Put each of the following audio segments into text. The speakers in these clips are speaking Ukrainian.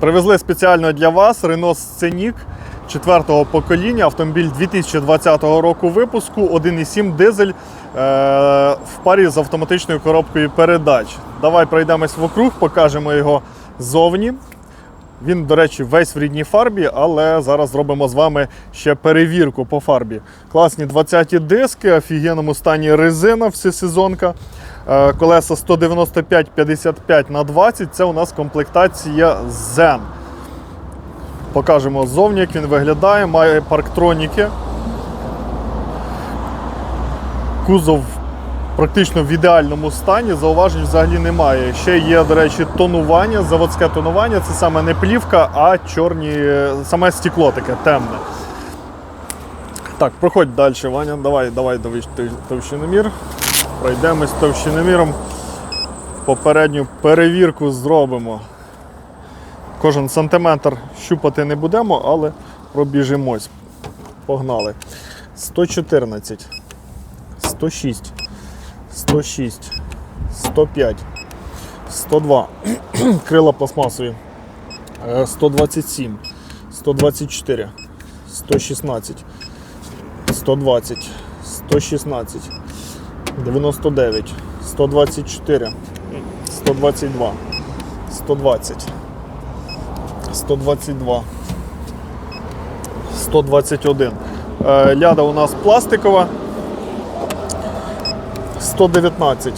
Привезли спеціально для вас Renault Scenic четвертого покоління, автомобіль 2020 року випуску, 1,7 дизель е, в парі з автоматичною коробкою передач. Давай пройдемось вокруг, покажемо його ззовні. Він, до речі, весь в рідній фарбі, але зараз зробимо з вами ще перевірку по фарбі. Класні 20-ті диски, офігенному стані резина всесезонка. Е, Колеса 195-55 на 20. Це у нас комплектація Zen. Покажемо ззовні, як він виглядає. Має парктроніки. Кузов практично в ідеальному стані, зауважень взагалі немає. Ще є, до речі, тонування, заводське тонування. Це саме не плівка, а чорні, саме стекло таке темне. Так, проходь далі, Ваня. Давай, давай товщиномір. Пройдемось товщиноміром. Попередню перевірку зробимо. Кожен сантиметр щупати не будемо, але пробіжимось. Погнали. 114, 106, 106, 105, 102. Крила пластмасові. Е, 127, 124, 116, 120, 116, 99, 124, 122, 120, 122, 121. Е, Ляда у нас пластикова. 119,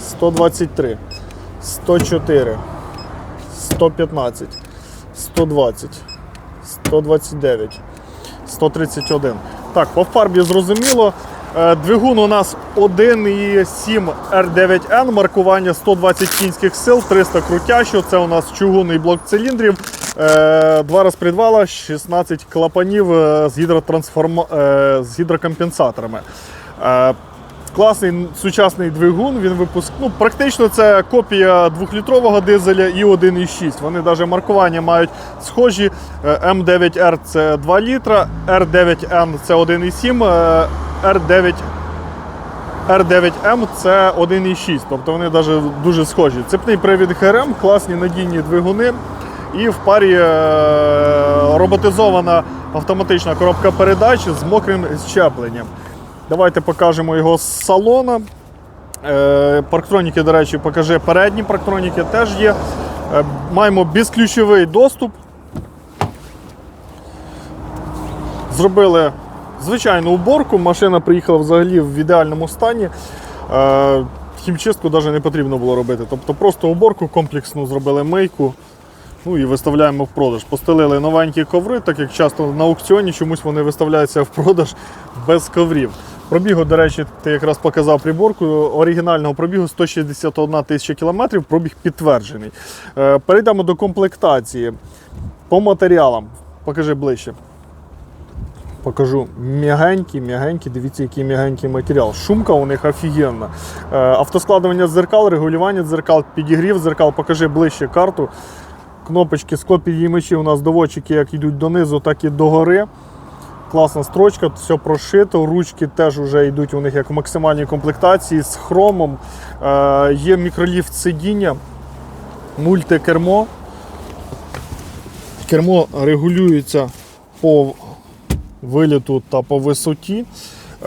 123, 104, 115, 120, 129, 131. Так, по фарбі зрозуміло. Е, Двигун у нас 1,7 R9N, маркування 120 кінських сил, 300 крутящого. Це у нас чугунний блок циліндрів. Е, Два розпредвала, 16 клапанів е, з, гідротрансформа... е, з гідрокомпенсаторами. Класний сучасний двигун. Він випуск... ну, практично це копія 2-літрового дизеля і 1,6. Вони навіть маркування мають схожі. Е, М9R це 2 літра, R9N це 1,7, е, R9 R9M це 1,6, тобто вони навіть дуже схожі. Цепний привід ГРМ, класні надійні двигуни. І в парі е, роботизована автоматична коробка передач з мокрим щепленням. Давайте покажемо його з салона. Е, Парктроніки, до речі, покажи передні парктроніки теж є. Е, Маємо безключовий доступ. Зробили звичайну уборку. Машина приїхала взагалі в ідеальному стані. Е, Хімчистку навіть не потрібно було робити. Тобто просто уборку комплексну зробили мийку. Ну і виставляємо в продаж. Постелили новенькі коври, так як часто на аукціоні чомусь вони виставляються в продаж без коврів. Пробігу, до речі, ти якраз показав приборку. Оригінального пробігу 161 тисяча кілометрів, пробіг підтверджений. Е, Перейдемо до комплектації. По матеріалам. Покажи ближче. Покажу м'ягенький, м'ягенький, дивіться, який м'ягенький матеріал. Шумка у них офігенна. Е, Автоскладування дзеркал, регулювання дзеркал, підігрів дзеркал, покажи ближче карту. Кнопочки склопідіймачі у нас доводчики як йдуть донизу, так і догори. Класна строчка, все прошито. Ручки теж вже йдуть у них як в максимальній комплектації з хромом. Е, є мікроліфт сидіння, мультикермо. Кермо регулюється по виліту та по висоті.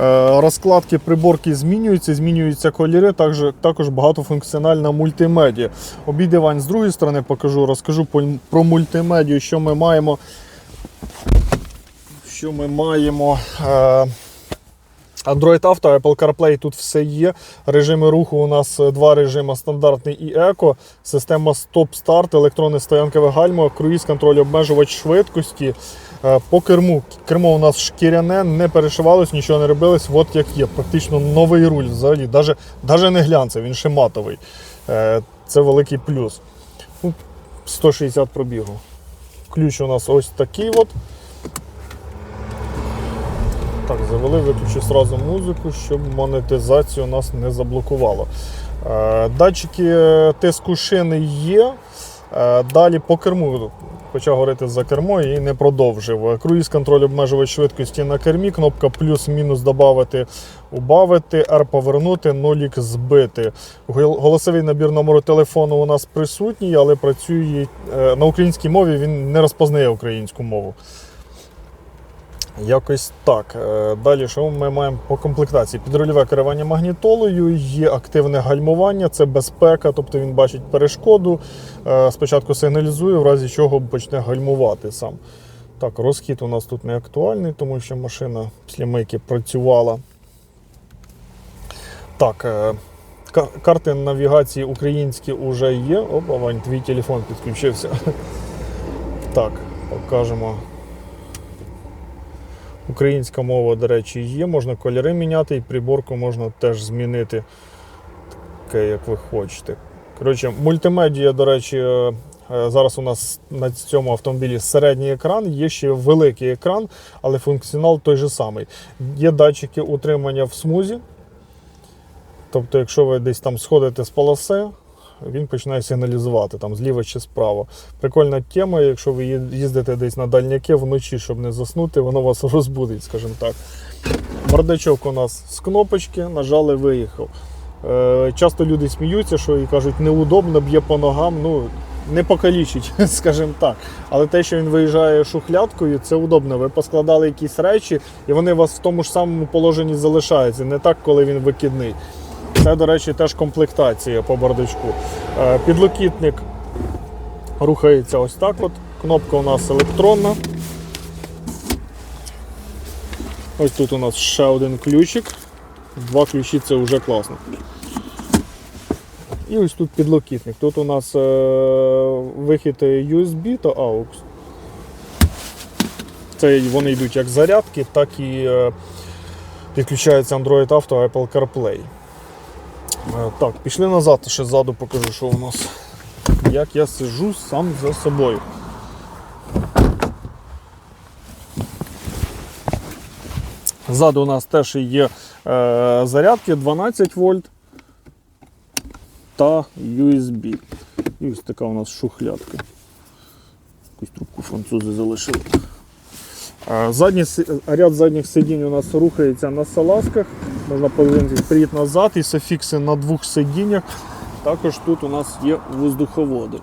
Е, Розкладки приборки змінюються, змінюються кольори, також, також багатофункціональна мультимедія. Обійде Вань з другої сторони покажу, розкажу про мультимедію, що ми маємо. Що ми маємо. Е, Android Auto, Apple CarPlay, тут все є. Режими руху у нас е, два режими стандартний і еко, система стоп-старт, електронне стоянкове гальмо, круїз контроль, обмежувач швидкості. Е, По керму. Кермо у нас шкіряне, не перешивалось, нічого не робилось, от як є. Практично новий руль взагалі. Даже, даже не глянце, він ще матовий. Е, Це великий плюс. Ну, 160 пробігу. Ключ у нас ось такий от. Так, завели, виключу сразу музику, щоб монетизацію нас не заблокувало. Е, Датчики тиску шини є. Е, Далі по керму. почав говорити за кермо і не продовжив. Круїз контроль обмежувач швидкості на кермі, кнопка плюс-мінус додати, убавити, R повернути, нолік збити. Голосовий набір номеру телефону у нас присутній, але працює е, на українській мові, він не розпознає українську мову. Якось так. Е, Далі, що ми маємо по комплектації? Підрульове керування магнітолою, є активне гальмування, це безпека, тобто він бачить перешкоду. е, Спочатку сигналізує, в разі чого почне гальмувати сам. Так, розхід у нас тут не актуальний, тому що машина після мийки працювала. Так, е, карти навігації українські вже є. Опа, Вань, твій телефон підключився. Так, покажемо. Українська мова, до речі, є, можна кольори міняти, і приборку можна теж змінити таке, як ви хочете. Коротше, мультимедія, до речі, е, е, зараз у нас на цьому автомобілі середній екран, є ще великий екран, але функціонал той же самий. Є датчики утримання в смузі. Тобто, якщо ви десь там сходите з полоси, він починає сигналізувати там зліва чи справа. Прикольна тема, якщо ви їздите десь на дальняки вночі, щоб не заснути, воно вас розбудить, скажімо так. Бардачок у нас з кнопочки, нажали, виїхав. Е, часто люди сміються, що і кажуть, неудобно, б'є по ногам. Ну, не покалічить, скажімо так. Але те, що він виїжджає шухлядкою, це удобно. Ви поскладали якісь речі, і вони у вас в тому ж самому положенні залишаються. Не так, коли він викидний. Це, до речі, теж комплектація по бардачку. Е, Підлокітник рухається ось так. от. Кнопка у нас електронна. Ось тут у нас ще один ключик. Два ключі це вже класно. І ось тут підлокітник. Тут у нас е, вихід USB та AUX. Це вони йдуть як зарядки, так і е, підключається Android Auto, Apple CarPlay. Е, Так, пішли назад, ще ззаду покажу, що у нас. Як я сижу сам за собою. Ззаду у нас теж є е, зарядки 12 вольт та USB. І ось така у нас шухлядка. Якусь трубку французи залишили. Задні, ряд задніх сидінь у нас рухається на салазках. Можна подивитися вперед назад і софікси на двох сидіннях. Також тут у нас є воздуховоди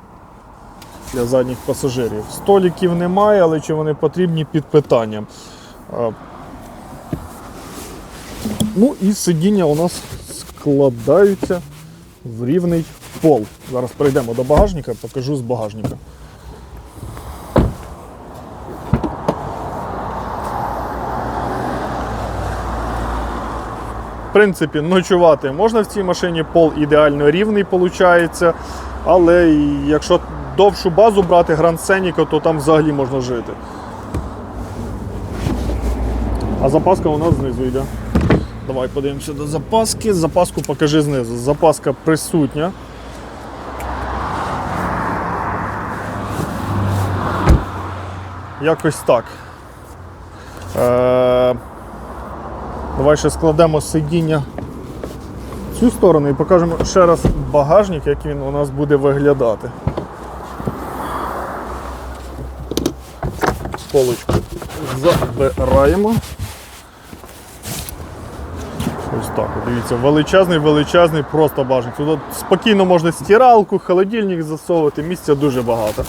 для задніх пасажирів. Століків немає, але чи вони потрібні під питанням. Ну і сидіння у нас складаються в рівний пол. Зараз перейдемо до багажника, покажу з багажника. Принципі, ночувати можна в цій машині, пол ідеально рівний виходить. Але якщо довшу базу брати Grand Scenic, то там взагалі можна жити. А запаска у нас знизу йде. Давай подивимося до запаски. Запаску покажи знизу. Запаска присутня. Якось так. Е- Давай ще складемо сидіння в цю сторону і покажемо ще раз багажник, як він у нас буде виглядати. Полочку забираємо. Ось так. Дивіться, величезний, величезний просто багажник. Тут спокійно можна стиралку, холодильник засовувати, місця дуже багато.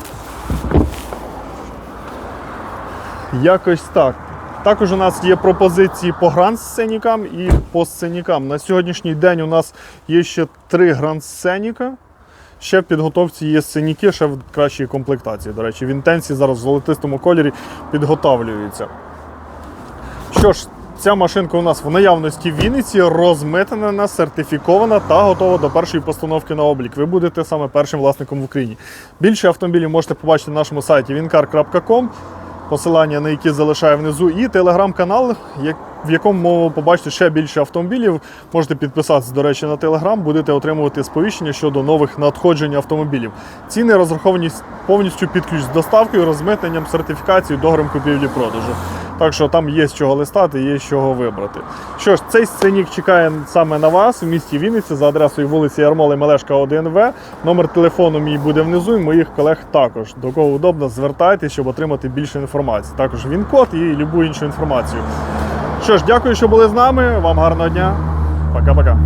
Якось так. Також у нас є пропозиції по гранд-сценікам і по сценікам. На сьогоднішній день у нас є ще три гранд-сценіка. Ще в підготовці є сценіки, ще в кращій комплектації. До речі, в інтенсі зараз в золотистому кольорі підготавлюються. Що ж, ця машинка у нас в наявності в Вінниці, розмитнена, сертифікована та готова до першої постановки на облік. Ви будете саме першим власником в Україні. Більше автомобілів можете побачити на нашому сайті wincar.com, посилання на які залишаю внизу, і телеграм-канал, як- в якому побачите ще більше автомобілів. Можете підписатися, до речі, на телеграм, будете отримувати сповіщення щодо нових надходжень автомобілів. Ціни розраховані повністю під ключ з доставкою, розмитненням, сертифікацією, договором купівлі-продажу. Так що там є з чого листати, є з чого вибрати. Що ж, цей сценік чекає саме на вас в місті Вінниці за адресою вулиці Ярмоли Мелешка 1В. Номер телефону мій буде внизу, і моїх колег також. До кого удобно, звертайтеся, щоб отримати більше інформації. Також він код і любу іншу інформацію. Що ж, дякую, що були з нами. Вам гарного дня. Пока-пока.